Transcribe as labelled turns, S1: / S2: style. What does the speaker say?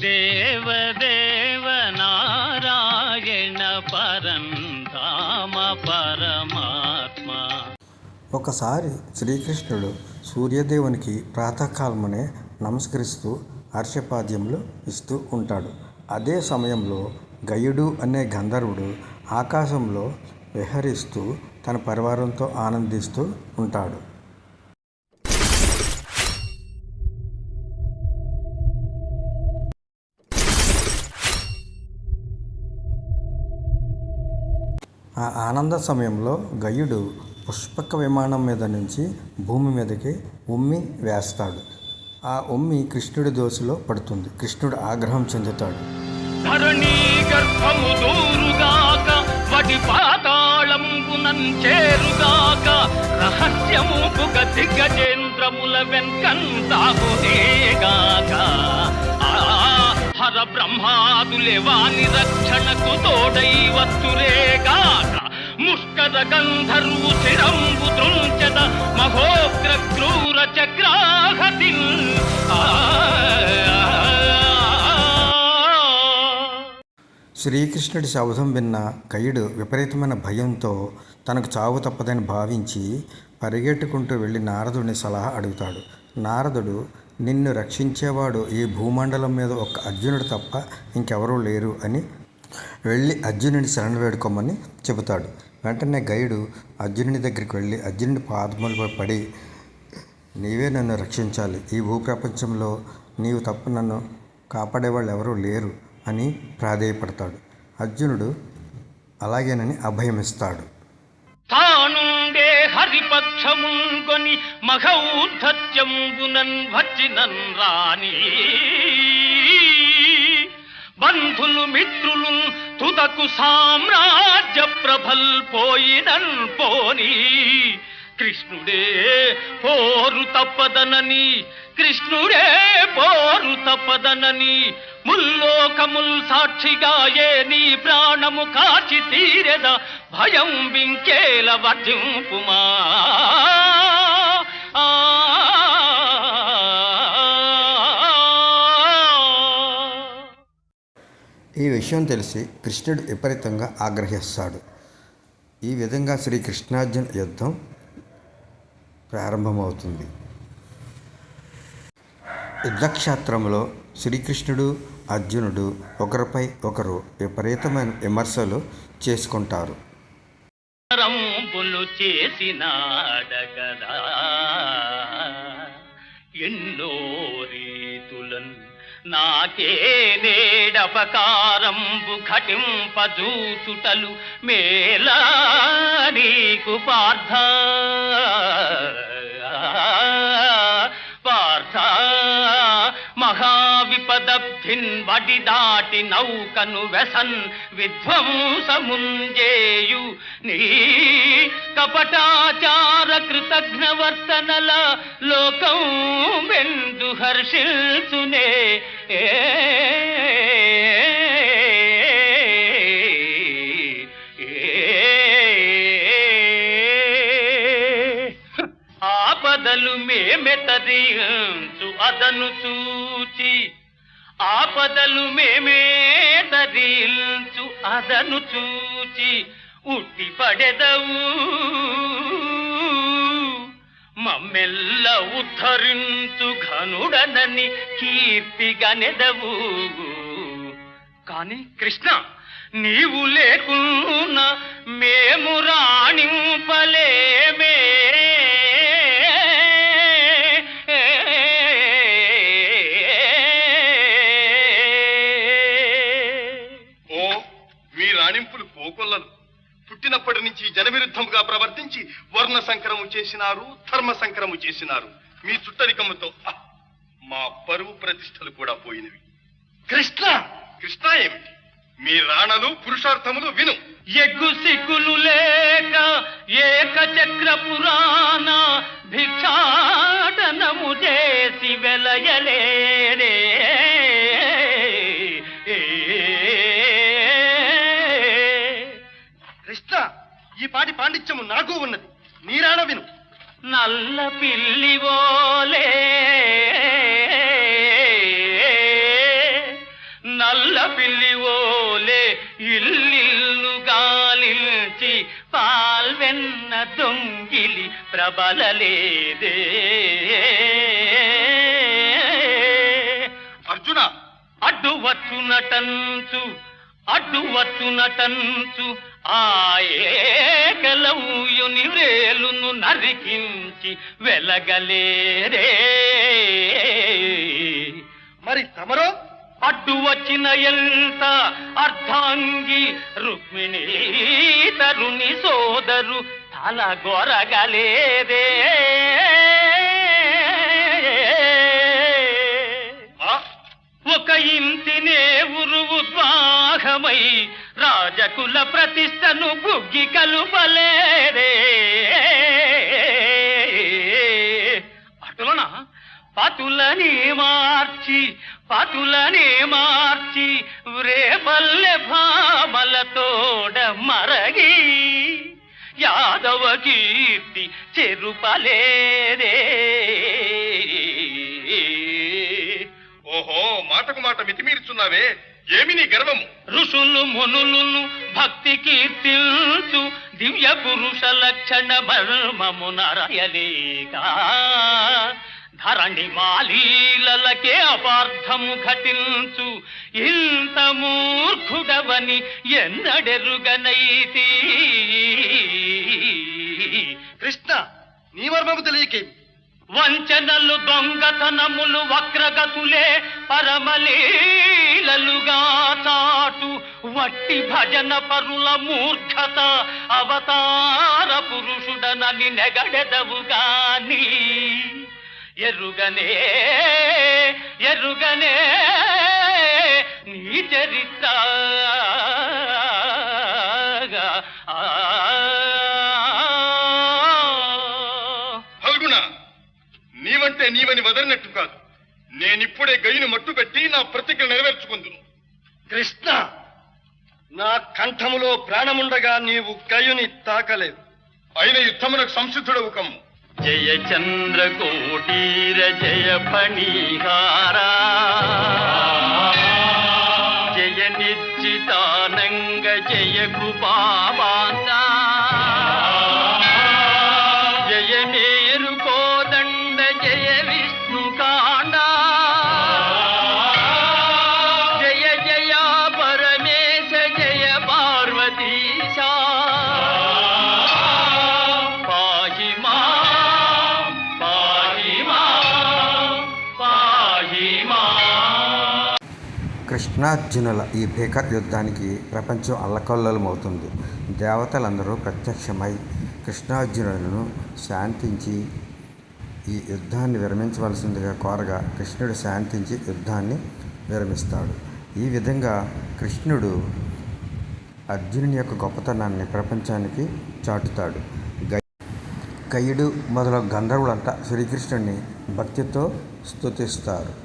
S1: దేవదేవ నారాయణ పరంధామ పరమాత్మ.
S2: ఒకసారి శ్రీకృష్ణుడు సూర్యదేవునికి ప్రాతకాలమునే నమస్కరిస్తూ హర్షపాద్యములు ఇస్తూ ఉంటాడు. అదే సమయంలో గయుడు అనే గంధర్వుడు ఆకాశంలో విహరిస్తూ తన పరివారంతో ఆనందిస్తూ ఉంటాడు. ఆ ఆనంద సమయంలో గయుడు పుష్పక విమానం మీద నుంచి భూమి మీదకి ఉమ్మి వేస్తాడు. ఆ ఉమ్మి కృష్ణుడి దోశలో పడుతుంది. కృష్ణుడు ఆగ్రహం చెందుతాడు.
S1: ధరణీ గర్భము చేరుగాక రహస్యము దిగ్గజేంద్రముల వెంకంతాగునేగాక ఆ హర బ్రహ్మాదులే వాని రక్షణ ముష్కర గంధర్వు దృంచద మహోగ్ర క్రూర చక్రాహతి
S2: శ్రీకృష్ణుడి శబ్దం విన్న కయుడు విపరీతమైన భయంతో తనకు చావు తప్పదని భావించి పరిగెట్టుకుంటూ వెళ్ళి నారదుడిని సలహా అడుగుతాడు. నారదుడు నిన్ను రక్షించేవాడు ఈ భూమండలం మీద ఒక అర్జునుడు తప్ప ఇంకెవరూ లేరు అని వెళ్ళి అర్జునుడిని శరణ వేడుకోమని చెబుతాడు. వెంటనే గైడు అర్జునుడి దగ్గరికి వెళ్ళి అర్జునుడి పాదములపై పడి నీవే నన్ను రక్షించాలి. ఈ భూప్రపంచంలో నీవు తప్ప నన్ను కాపాడేవాళ్ళు ఎవరూ లేరు అని ప్రాధేయపడతాడు. అర్జునుడు అలాగేనని అభయమిస్తాడు.
S1: తానుండే హరిపక్షముంగొని మఘౌద్ధత్యంబునన్ వచ్చినన్ రాని బంధులు మిత్రులు తుదకు సామ్రాజ్య ప్రభల్ పోయినన్ పోని. కృష్ణుడే పోరు తప్పదనని కృష్ణుడే పోరు తప్పదనని ముల్లోకముల్ సాక్షిగాయే నీ ప్రాణము కాచి తీరెద భయం వింకేల వర్జింపుమా.
S2: ఈ విషయం తెలిసి కృష్ణుడు విపరీతంగా ఆగ్రహిస్తాడు. ఈ విధంగా శ్రీ కృష్ణార్జున యుద్ధం ప్రారంభమవుతుంది. యుద్ధక్షేత్రంలో శ్రీకృష్ణుడు అర్జునుడు ఒకరిపై ఒకరు విపరీతమైన విమర్శలు చేసుకుంటారు.
S1: చేసినాడ కదా. నాకే నేడపకారంబు ఘటింపజూచుటలు మేలా నీకు పార్థ. పార్థ. మహావిపదబ్ధిన్ వడి దాటి నౌకను వెసన్ విధ్వంసముంజేయు. నీ కపటాచార కృతజ్ఞవర్తనల లోకం వెందు హర్షిల్చునే. ఏ ఆపదలు మేమెతరించు అదను చూచి ఆపదలు మేమే తరించు అదను చూచి ఉట్టి పడెదవు. మమ్మెల్ల ఉద్ధరింతు ఘనుడనని కీర్తిగనెదవు కాని కృష్ణ నీవు లేకున్నా మేము రాణింపలేమే
S3: ఓ మీ రాణింపులు పోకొల్లను పుట్టినప్పటి నుంచి జనవిరుద్ధముగా ప్రవర్తించి వర్ణ సంకరము చేసినారు ధర్మ సంకరము చేసినారు. మీ చుట్టరికముతో! మా పరువు ప్రతిష్టలు కూడా పోయినవి. కృష్ణ! కృష్ణ ఏమిటి? మీ రాణలు పురుషార్థములు విను.
S1: ఎగ్గు సిగ్గులు లేక ఏక చక్ర పురాణ భిక్షాటనము చేసి వెలయలేరే
S3: ఈ పాటి పాండిత్యము నాకు ఉన్నది. నీరాడ విను.
S1: నల్ల పిల్లివోలే నల్ల పిల్లి పిల్లివోలే ఇల్లిల్లు గాలించి పాల్వెన్న దొంగిలి ప్రబలలేదే.
S3: అర్జున!
S1: అడ్డు వచ్చు నటంచు అడ్డు వచ్చు నటంచు ఆయే. ఆయేకలవుయుని వేలును నరికించి వెలగలేరే.
S3: మరి తమరో?
S1: అడ్డు వచ్చిన ఎంత అర్ధాంగి రుక్మిణి తరుని సోదరు తల గొరగలేదే. ఒక ఇంటినే ఉరువు ద్వాహమై రాజకుల ప్రతిష్టను బుగ్గి కలుపలేరే అటులన? పతులని మార్చి పతులని మార్చి రేపల్లె భామలతోడ మరగి యాదవ కీర్తి చెరుపలేరే
S3: ఓహో మాటకు మాట మితిమీరుచున్నావే. ఏమి నీ గర్వము?
S1: ఋషులు మునులను భక్తి కీర్తిల్చు దివ్య పురుష లక్షణ మర్మము నరయలేక ధరణి మాలీలకే అపార్థము ఘటించు ఇంత మూర్ఖుడవని ఎన్నడెరుగనైతి.
S3: కృష్ణ నీ మర్మము తెలియకేమి?
S1: వంచనలు దొంగతనములు వక్రగతులే పరమలీలలుగా చాటు. వట్టి భజన పరుల మూర్ఖత అవతార పురుషుడనని నెగడెదవుగాని ఎరుగనే ఎరుగనే నీ చరిత్ర.
S3: నీవంటే నీవని వదలినట్టు కాదు. నేనిప్పుడే గయ్యను మట్టుపెట్టి నా ప్రతిజ్ఞ నెరవేర్చుకుందును.
S4: కృష్ణ నా కంఠములో ప్రాణముండగా నీవు గయుని తాకలేవు.
S3: అయిన యుద్ధమునకు సంసిద్ధుడవు కమ్ము.
S1: జయ చంద్రకోటీర జయ ఫణీహారా. జయ నిర్జితానంగ జయ కృపావాంగా
S2: కృష్ణార్జునుల ఈ భీకర యుద్ధానికి ప్రపంచం అల్లకల్లోలమవుతుంది. దేవతలందరూ ప్రత్యక్షమై కృష్ణార్జునులను శాంతించి ఈ యుద్ధాన్ని విరమించవలసిందిగా కోరగా కృష్ణుడు శాంతించి యుద్ధాన్ని విరమిస్తాడు. ఈ విధంగా కృష్ణుడు అర్జునుని యొక్క గొప్పతనాన్ని ప్రపంచానికి చాటుతాడు. గై- గయుడు మొదలగు గంధర్వులంతా శ్రీకృష్ణుడిని భక్తితో స్తుతిస్తారు.